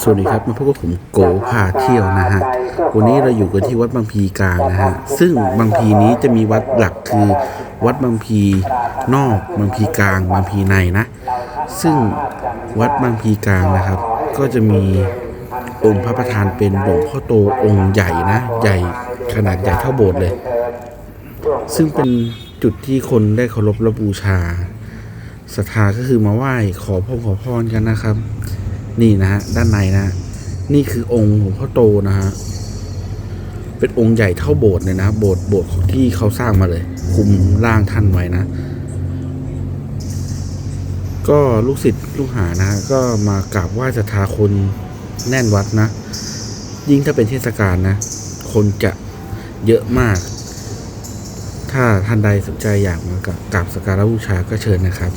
สวัสดีครับมาพบกับผมโกพาเที่ยวนะฮะ วันนี้เราอยู่กันที่วัดบางพีกลางนะฮะ ซึ่งบางพีนี้จะมีวัดหลักคือ วัดบางพีนอกบางพีกลางบางพีในนะ ซึ่งวัดบางพีกลางนะครับ ก็จะมีองค์พระประธานเป็นหลวงพ่อโตองค์ใหญ่นะ ใหญ่ขนาดใหญ่เท่าโบสถ์เลย ซึ่งเป็นจุดที่คนได้เคารพและบูชาศรัทธาก็คือมาไหว้ขอพรขอพรกันนะครับ นี่นะฮะด้านในนะ นี่คือองค์หลวงพ่อโตนะฮะเป็นองค์ใหญ่เท่าโบสถ์เลยนะ โบสถ์โบสถ์ที่เขาสร้างมาเลย คุมร่างท่านไว้นะ ก็ลูกศิษย์ลูกหานะ ก็มากราบไหว้ศรัทธาคนแน่นวัดนะ ยิ่งถ้าเป็นเทศกาลนะ คนจะเยอะมาก ถ้าท่านใดสนใจอยากมากราบสักการะบูชาก็เชิญนะครับ